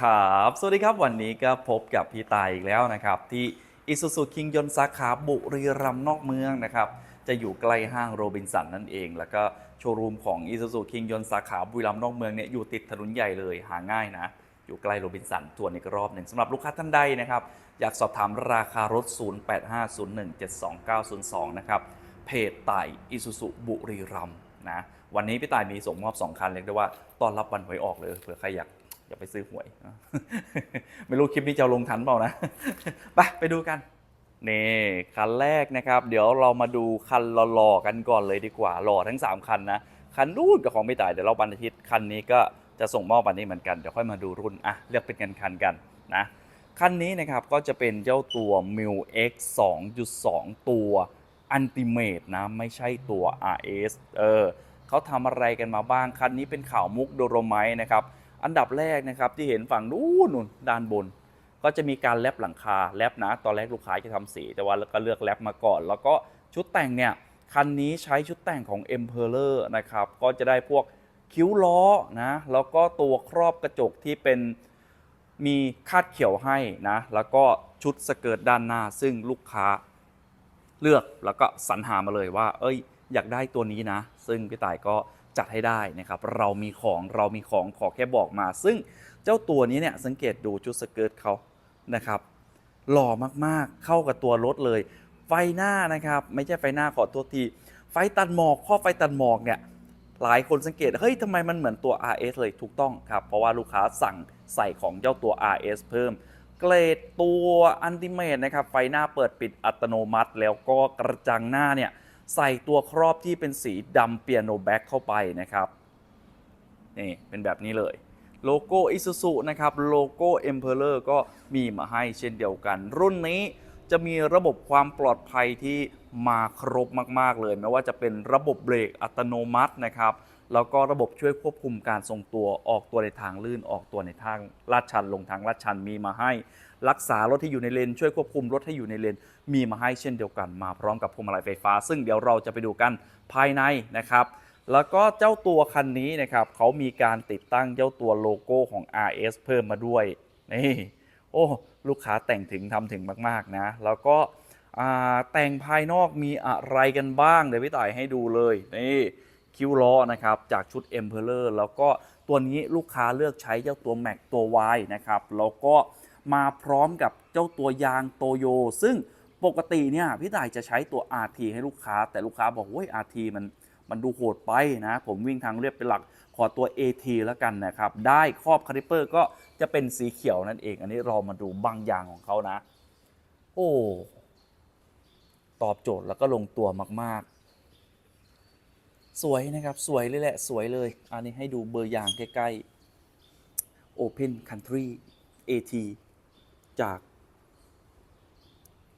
ครับ สวัสดีครับ วันนี้ก็พบกับพี่ตายอีกแล้วนะครับ ที่อิสุสุคิงยนสาขาบุรีรัมย์นอกเมืองนะครับ จะอยู่ใกล้ห้างโรบินสันนั่นเอง แล้วก็โชว์รูมของอิสุสุคิงยนสาขาบุรีรัมย์นอกเมืองเนี่ยอยู่ติดถนนใหญ่เลยหาง่ายนะ อยู่ใกล้โรบินสันทวนอีกรอบหนึ่งสำหรับลูกค้าท่านใดนะครับ อยากสอบถามราคารถ 0850172902 นะครับเพจไต่อิสุสุบุรีรัมย์นะวันนี้พี่ตายมีส่งมอบ 2 คันเรียกได้ว่าต้อนรับวันหวยออกเลยเผื่อใครอยาก อย่าไปซื้อหวย ไม่รู้คลิปนี้จะลงทันเปล่านะ ไปไปดูกัน นี่ คันแรกนะครับ เดี๋ยวเรามาดูคันหล่อๆกันก่อนเลยดีกว่า หล่อทั้ง 3 คันนะ คันรุ่นกับของไม่ตาย เดี๋ยวเราวันอาทิตย์คันนี้ก็จะส่งมอบวันนี้เหมือนกัน เดี๋ยวค่อยมาดูรุ่น อะ เลือกเป็นกันคันกันนะ คันนี้นะครับก็จะเป็นเจ้าตัว m i l X 2.2 ตัว Ultimate นะ ไม่ใช่ตัว RS เออเขาทำอะไรกันมาบ้าง คันนี้เป็นข่าวมุกโดโรไมนะครับ อันดับแรกนะครับที่เห็นฝั่งนู้นด้านบน ก็จะมีการแลบหลังคาแลบนะ ตอนแรกลูกค้าจะทำสีแต่ว่าก็เลือกแลบมาก่อน แล้วก็ชุดแต่งเนี่ยคันนี้ใช้ชุดแต่งของ Emperor นะครับก็จะได้พวกคิ้วล้อนะแล้วก็ตัวครอบกระจกที่เป็นมีคาดเขียวให้นะแล้วก็ชุดสเกิร์ตด้านหน้า ซึ่งลูกค้าเลือกแล้วก็สรรหามาเลยว่า เอ้ย อยากได้ตัวนี้นะ ซึ่งพี่ต่ายก็ จัดให้ได้นะครับเรามีของเรามีของขอแค่บอกมา ซึ่งเจ้าตัวนี้เนี่ยสังเกตดูชุดสเกิร์ตเขานะครับหล่อมากๆเข้ากับตัวรถเลย ไฟหน้านะครับไม่ใช่ไฟหน้าขอโทษที ไฟตัดหมอกข้อไฟตัดหมอกเนี่ยหลายคนสังเกตเฮ้ยทำไมมันเหมือนตัว RS เลยถูกต้องครับ เพราะว่าลูกค้าสั่งใส่ของเจ้าตัว RS เพิ่ม เกรดตัวอันติเม e นะครับไฟหน้าเปิดปิดอัตโนมัติ แล้วก็กระจังหน้าเนี่ย ใส่ตัวครอบที่เป็นสีดำเปียโนแบ็กเข้าไปนะครับนี่เป็นแบบนี้เลยโลโก้ Isuzu นะครับโลโก้ Emperor ก็มีมาให้เช่นเดียวกัน รุ่นนี้จะมีระบบความปลอดภัยที่มาครบมาก ๆ เลยไม่ว่าจะเป็นระบบเบรกอัตโนมัตินะครับแล้วก็ระบบช่วยควบคุมการทรงตัวออกตัวในทางลื่นออกตัวในทางลาดชันลงทางลาดชันมีมาให้ รักษารถที่อยู่ในเลนช่วยควบคุมรถให้อยู่ในเลนมีมาให้เช่นเดียวกันมาพร้อมกับพวงมาลัยไฟฟ้า ซึ่งเดี๋ยวเราจะไปดูกันภายในนะครับ แล้วก็เจ้าตัวคันนี้นะครับเขามีการติดตั้งเจ้าตัวโลโก้ของ RS เพิ่มมาด้วยนี่โอ้ลูกค้าแต่งถึงทำถึงมาก ๆ นะ แล้วก็แต่งภายนอกมีอะไรกันบ้าง เดี๋ยวพี่ต่ายให้ดูเลยนี่คิ้วล้อนะครับจากชุด Emperor แล้วก็ตัวนี้ลูกค้าเลือกใช้เจ้าตัว Mac ตัว Y นะครับแล้วก็ มาพร้อมกับเจ้าตัวยางโตโย ซึ่งปกติเนี่ยพี่ต่ายจะใช้ตัว RT ให้ลูกค้า แต่ลูกค้าบอกว้ย RT มันมันดูโหดไปนะ ผมวิ่งทางเรียบเป็นหลักขอตัว AT แล้วกันนะครับ ได้ครอบคาลิเปอร์ก็จะเป็นสีเขียวนั่นเอง อันนี้เรามาดูบางอย่างของเขานะ โอ้ตอบโจทย์แล้วก็ลงตัวมาก ๆ สวยนะครับ สวยเลยแหละ สวยเลย อันนี้ให้ดูเบอร์อย่างใกล้ ๆ Open Country AT จาก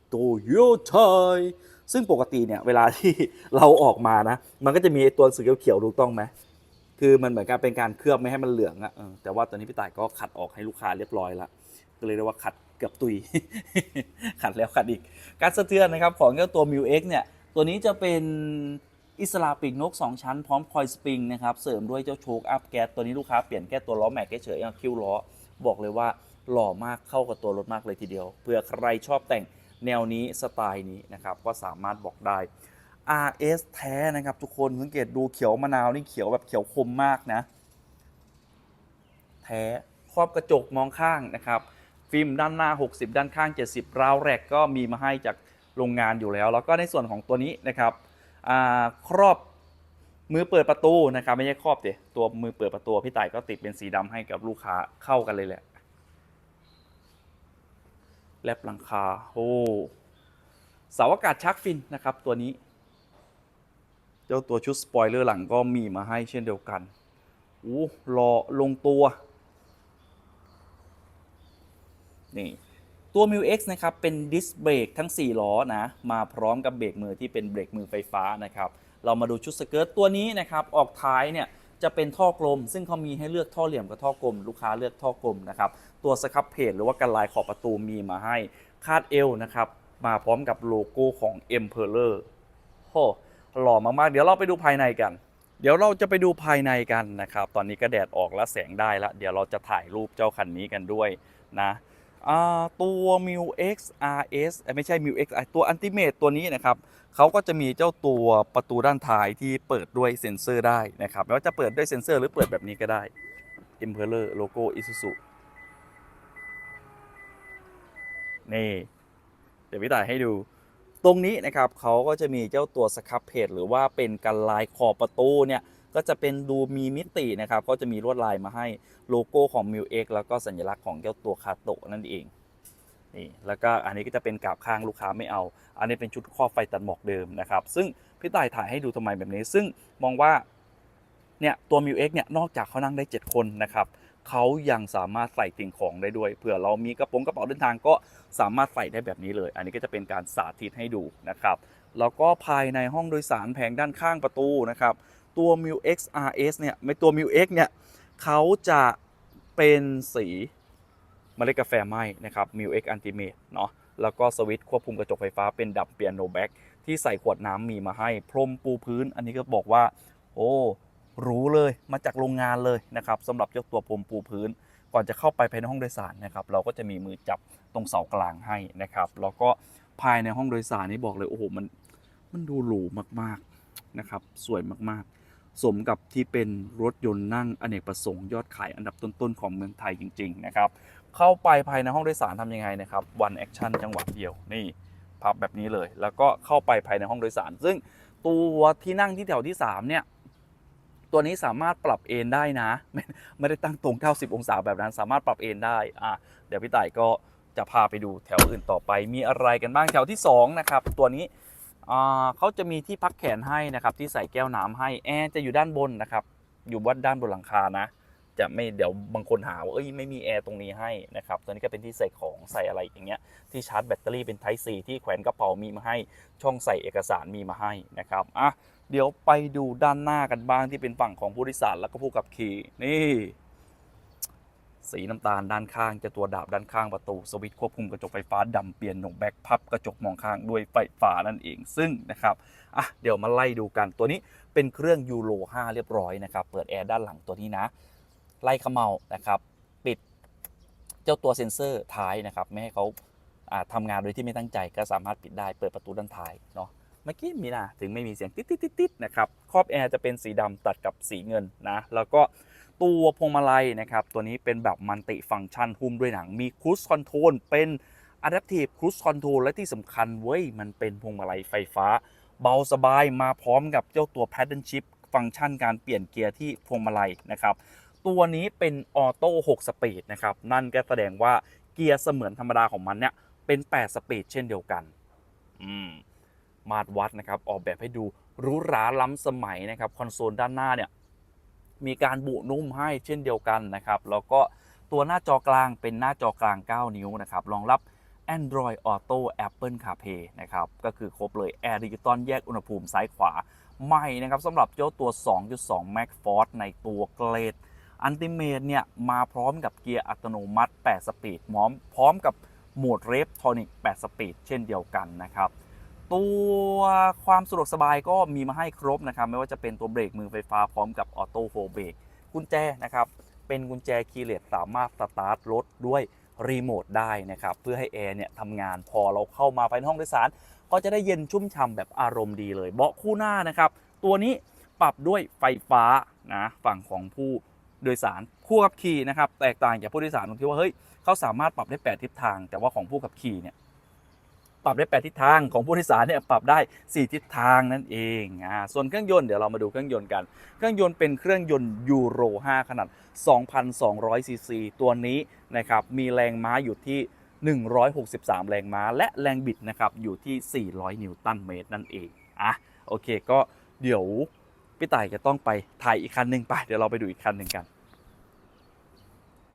โตโยต้ซึ่งปกติเนี่ยเวลาที่เราออกมานะ มันก็จะมีไอตัวสีเขียวๆถูกต้องไหมคือมันเหมือนกับเป็นการเคลือบไม่ให้มันเหลืองอะแต่ว่าตอนนี้พี่ต่ายก็ขัดออกให้ลูกค้าเรียบร้อยล้วก็เลยเรียกว่าขัดเกือบตุย ขัดแล้วขัดอีก การสะเทือนนะครับของเจ้าตัว m ิว X เนี่ย ตัวนี้จะเป็นอิสระปีกนก 2 ชั้นพร้อมคอยสปริงนะครับ เสริมด้วยเจ้าโชคอัพแก๊สตัวนี้ลูกค้าเปลี่ยนแค่ตัวล้อแม็กเฉยๆเอาคิ้วล้อบอกเลยว่า หล่อมากเข้ากับตัวรถมากเลยทีเดียวเผื่อใครชอบแต่งแนวนี้สไตล์นี้นะครับก็สามารถบอกได้ RS แท้นะครับทุกคนสังเกตดูเขียวมะนาวนี่เขียวแบบเขียวคมมากนะ แท้ครอบกระจกมองข้างนะครับฟิล์มด้านหน้า 60 ด้านข้าง 70 ราวแรกก็มีมาให้จากโรงงานอยู่แล้ว แล้วก็ในส่วนของตัวนี้นะครับครอบมือเปิดประตูนะครับไม่ใช่ครอบเดตัวมือเปิดประตูพี่ต่ายก็ติดเป็นสีดำให้กับลูกค้าเข้ากันเลยแหละ แลบหลังคาโอ้เสาอากาศชักฟินนะครับตัวนี้ เจ้าตัวชุดสปอยเลอร์หลังก็มีมาให้เช่นเดียวกันโอ้รอลงตัว นี่ ตัว m ิว X นะครับ เป็นดิสเบรกทั้ง 4 ล้อนะ มาพร้อมกับเบรกมือที่เป็นเบรกมือไฟฟ้านะครับ เรามาดูชุดสเกิร์ตตัวนี้นะครับ ออกท้ายเนี่ย จะเป็นท่อกลม ซึ่งเขามีให้เลือกท่อเหลี่ยมกับท่อกลม ลูกค้าเลือกท่อกลมนะครับตัวสครับเพจหรือว่ากันลายขอบประตูมีมาให้คาดเอวนะครับมาพร้อมกับโลโก้ของ Emperor โหหล่อมากๆ เดี๋ยวเราไปดูภายในกัน เดี๋ยวเราจะไปดูภายในกันนะครับ ตอนนี้ก็แดดออกแล้วแสงได้แล้วเดี๋ยวเราจะถ่ายรูปเจ้าคันนี้กันด้วยนะ ตัว m u X RS เอ้ยไม่ใช่ m u X อะตัว Ultimate ตัวนี้นะครับเขาก็จะมีเจ้าตัวประตูด้านท้ายที่เปิดด้วยเซ็นเซอร์ได้นะครับไม่ว่าจะเปิดด้วยเซ็นเซอร์หรือเปิดแบบนี้ก็ได้ Impeller โลโก้ Isuzu นี่เดี๋ยวพี่ต่ายให้ดู ตรงนี้นะครับเขาก็จะมีเจ้าตัวสครับเพจหรือว่าเป็นกันลายขอบประตูเนี่ย ก็จะเป็นดูมีมิตินะครับ ก็จะมีลวดลายมาให้โลโก้ของ m i u X แล้วก็สัญลักษณ์ของเจ้าตัวคาโตะนั่นเองนี่แล้วก็อันนี้ก็จะเป็นกาบข้างลูกค้าไม่เอา อันนี้เป็นชุดครอบไฟตัดหมอกเดิมนะครับ ซึ่งพี่ต่ายถ่ายให้ดูทำไมแบบนี้ ซึ่งมองว่าเนี่ยตัว m i u X เนี่ยนอกจากเขานั่งได้ 7 คนนะครับเขายังสามารถใส่สิ่งของได้ด้วยเผื่อเรามีกระโปรงกระเป๋าเดินทางก็สามารถใส่ได้แบบนี้เลย อันนี้ก็จะเป็นการสาธิตให้ดูนะครับแล้วก็ภายในห้องโดยสารแผงด้านข้างประตูนะครับ ตัว m u X RS เนี่ยไม่ตัว m u X เนี่ยเขาจะเป็นสีเมล็ดกาแฟไหมนะครับ m u X Ultimate เนาะแล้วก็สวิตช์ควบคุมกระจกไฟฟ้าเป็นดับเปียโนแบ็กที่ใส่ขวดน้ำมีมาให้ พรมปูพื้น อันนี้ก็บอกว่า โอ้รู้เลยมาจากโรงงานเลยนะครับสำหรับเจ้าตัวพรมปูพื้น ก่อนจะเข้าไปภายในห้องโดยสารนะครับ เราก็จะมีมือจับตรงเสากลางให้นะครับ แล้วก็ภายในห้องโดยสารนี่บอกเลยโอ้โหมันมันดูหรูมากๆนะครับ สวยมากๆ สมกับที่เป็นรถยนต์นั่งอเนกประสงค์ยอดขายอันดับต้นๆ ของเมืองไทยจริง ๆ นะครับ เข้าไปภายในห้องโดยสารทำยังไงนะครับ one action จังหวะเดียวนี่พับแบบนี้เลย แล้วก็เข้าไปภายในห้องโดยสาร ซึ่งตัวที่นั่งที่แถวที่สามเนี่ย ตัวนี้สามารถปรับเอนได้นะ ไม่ไม่ได้ตั้งตรง 90 องศาแบบนั้น สามารถปรับเอนได้อะเดี๋ยวพี่ต่ายก็จะพาไปดูแถวอื่นต่อไป มีอะไรกันบ้างแถวที่ 2 นะครับ ตัวนี้ เขาจะมีที่พักแขนให้นะครับที่ใส่แก้วน้ำให้แอร์จะอยู่ด้านบนนะครับ อยู่วัดด้านบนหลังคานะ จะไม่เดี๋ยวบางคนหาว่าเอ้ยไม่มีแอร์ตรงนี้ให้นะครับตัวนี้ก็เป็นที่ใส่ของใส่อะไรอย่างเงี้ยที่ชาร์จแบตเตอรี่เป็น Type C ที่แขวนกระเป๋ามีมาให้ช่องใส่เอกสารมีมาให้นะครับอะเดี๋ยวไปดูด้านหน้ากันบ้างที่เป็นฝั่งของผู้โดยสารแล้วก็ผู้ขับขี่นี่ สีน้ำตาลด้านข้างจะตัวดาบด้านข้างประตูสวิตช์ควบคุมกระจกไฟฟ้าดำเปลี่ยนหนกแบ็คพับกระจกมองข้างด้วยไฟฟ้านั่นเองซึ่งนะครับอะเดี๋ยวมาไล่ดูกันตัวนี้เป็นเครื่องยูโร5เรียบร้อยนะครับเปิดแอร์ด้านหลังตัวนี้นะ ไล่ขมเมานะครับปิดเจ้าตัวเซ็นเซอร์ท้ายนะครับไม่ให้เขาอ่าทำงานโดยที่ไม่ตั้งใจก็สามารถปิดได้เปิดประตูด้านท้ายเนาะเมื่อกี้มีนะถึงไม่มีเสียงติดติดติดติดนะครับครอบแอร์จะเป็นสีดำตัดกับสีเงินนะแล้วก็ ตัวพวงมาลัยนะครับ ตัวนี้เป็นแบบมัลติฟัง c t ชันหุ้มด้วยหนังมีค u ู e คอนโทรลเป็น Adaptive Cruise Control และที่สำคัญเว้ย มันเป็นพวงมาลัยไฟฟ้า เบาสบายมาพร้อมกับเจ้าตัว Paddle Shift ฟังก์ชันการเปลี่ยนเกียร์ที่พวงมาลัยนะครับ ตัวนี้เป็นออโต้6สปีดนะครับ นั่นก็แสดงว่าเกียร์เสมือนธรรมดาของมันเนี่ย เป็น 8 สปีดเช่นเดียวกันอืมมาตรวัดนะครับ ออกแบบให้ดูหรูหราล้ำสมัยนะครับ คอนโซลด้านหน้าเนี่ย มีการบุนุ่มให้เช่นเดียวกันนะครับแล้วก็ตัวหน้าจอกลางเป็นหน้าจอกลาง 9 นิ้วนะครับรองรับ Android Auto Apple CarPlay นะครับก็คือครบเลย Air Digital แยกอุณหภูมิซ้ายขวาใหม่นะครับสำหรับเจ้าตัว 2.2 Max Force ในตัวเกรดอันติเมตเนี่ยมาพร้อมกับเกียร์อัตโนมัติ 8 สปีดพร้อมพร้อมกับโหมดเรฟทอนิก 8 สปีดเช่นเดียวกันนะครับ ตัวความสะดวกสบายก็มีมาให้ครบนะครับ ไม่ว่าจะเป็นตัวเบรกมือไฟฟ้าพร้อมกับออโต้โฟเบรกกุญแจนะครับ เป็นกุญแจคีย์เลสสามารถสตาร์ทรถด้วยรีโมทได้นะครับ เพื่อให้แอร์เนี่ยทำงานพอเราเข้ามาภายในห้องโดยสาร ก็จะได้เย็นชุ่มฉ่ำแบบอารมณ์ดีเลย เบาะคู่หน้านะครับ ตัวนี้ปรับด้วยไฟฟ้านะฝั่งของผู้โดยสารผู้ขับขี่นะครับ แตกต่างจากผู้โดยสารตรงที่ว่าเฮ้ยเขาสามารถปรับได้ 8 ทิศทาง แต่ว่าของผู้ขับขี่เนี่ย ปรับได้ 8 ทิศทางของผู้โดยสารเนี่ยปรับได้ 4 ทิศทางนั่นเองอ่าส่วนเครื่องยนต์เดี๋ยวเรามาดูเครื่องยนต์กัน เครื่องยนต์เป็นเครื่องยนต์ยูโร 5 ขนาด 2,200 ซีซีตัวนี้นะครับมีแรงม้าอยู่ที่ 163 แรงม้า และแรงบิดนะครับอยู่ที่ 400 นิวตันเมตรนั่นเองอะโอเคก็เดี๋ยวพี่ต่ายจะต้องไปถ่ายอีกคันหนึ่งไปเดี๋ยวเราไปดูอีกคันหนึ่งกัน